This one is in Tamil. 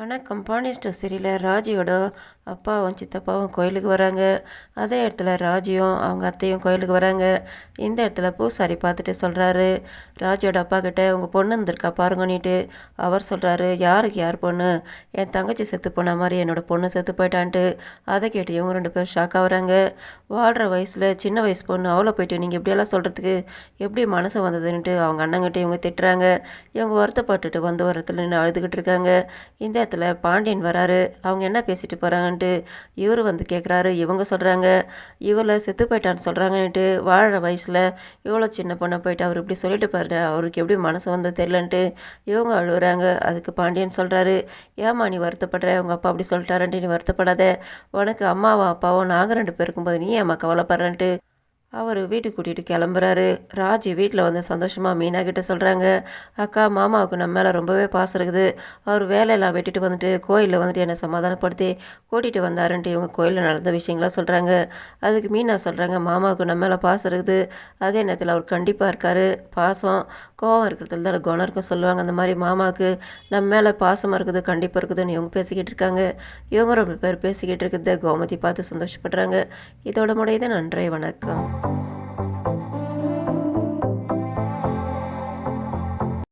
வணக்கம். பாண்டிஸ்டர் சரியில் ராஜியோட அப்பாவும் சித்தப்பாவும் கோயிலுக்கு வராங்க. அதே இடத்துல ராஜியும் அவங்க அத்தையும் கோயிலுக்கு வராங்க. இந்த இடத்துல பூசாரி பார்த்துட்டு சொல்கிறாரு ராஜியோட அப்பா கிட்ட உங்கள் பொண்ணு இருந்திருக்கா பாருங்கன்னிட்டு. அவர் சொல்கிறாரு யாருக்கு யார் பொண்ணு? என் தங்கச்சி செத்து போன மாதிரி என்னோட பொண்ணு செத்து போயிட்டான்ட்டு. அதை கேட்டு இவங்க ரெண்டு பேரும் ஷாக் ஆகுறாங்க வாழ்கிற வயசில் சின்ன வயசு பொண்ணு அவ்வளோ போயிட்டு நீங்கள் இப்படியெல்லாம் சொல்கிறதுக்கு எப்படி மனசு வந்ததுன்ட்டு? அவங்க அண்ணங்கிட்ட இவங்க திட்டுறாங்க. இவங்க வருத்தப்பட்டுட்டு வந்து ஒரு இடத்துல நின்று அழுதுகிட்டு இருக்காங்க. இந்த நேரத்தில் பாண்டியன் வராரு. அவங்க என்ன பேசிட்டு போகிறாங்கன்ட்டு இவர் வந்து கேட்குறாரு இவங்க சொல்கிறாங்க இவளை செத்து போயிட்டான்னு சொல்கிறாங்கன்ட்டு வாழ்கிற வயசில் இவ்வளோ சின்ன பொண்ணை போயிட்டு அவர் இப்படி சொல்லிட்டு பாரு அவருக்கு எப்படி மனசு வந்து தெரிலன்ட்டு இவங்க அழுகுறாங்க அதுக்கு பாண்டியன் சொல்கிறாரு ஏம்மா நீ வருத்தப்படுற? உங்கள் அப்பா அப்படி சொல்லிட்டாரன்ட்டு நீ வருத்தப்படாத. உனக்கு அம்மாவும் அப்பாவும் நாங்கள் ரெண்டு பேருக்கும் போது நீ ஏம்மா கவலைப்படுறன்ட்டு அவர் வீட்டுக்கு கூட்டிகிட்டு கிளம்புறாரு. ராஜ் வீட்டில் வந்து சந்தோஷமாக மீனா கிட்ட சொல்கிறாங்க அக்கா மாமாவுக்கு நம்ம மேலே ரொம்பவே பாசம் இருக்குது. அவர் வேலையெல்லாம் வெட்டிட்டு வந்துட்டு கோயிலில் வந்துட்டு என்னை சமாதானப்படுத்தி கூட்டிகிட்டு வந்தாருன்ட்டு இவங்க கோயிலில் நடந்த விஷயங்களாம் சொல்கிறாங்க அதுக்கு மீனா சொல்கிறாங்க மாமாவுக்கு நம்ம மேலே பாசம் இருக்குது. அதே நேரத்தில் அவர் கண்டிப்பாக இருக்கார். பாசம் கோவம் இருக்கிறதுல தான் குணம் இருக்கும் சொல்லுவாங்க. அந்த மாதிரி மாமாவுக்கு நம்ம மேலே பாசமாக இருக்குது கண்டிப்பாக இருக்குதுன்னு இவங்க பேசிக்கிட்டு இருக்காங்க. இவங்க ரொம்ப பேர் பேசிக்கிட்டு இருக்கிறத கோமதி பார்த்து சந்தோஷப்படுறாங்க. இதோட முடியுது. நன்றி வணக்கம். Bye.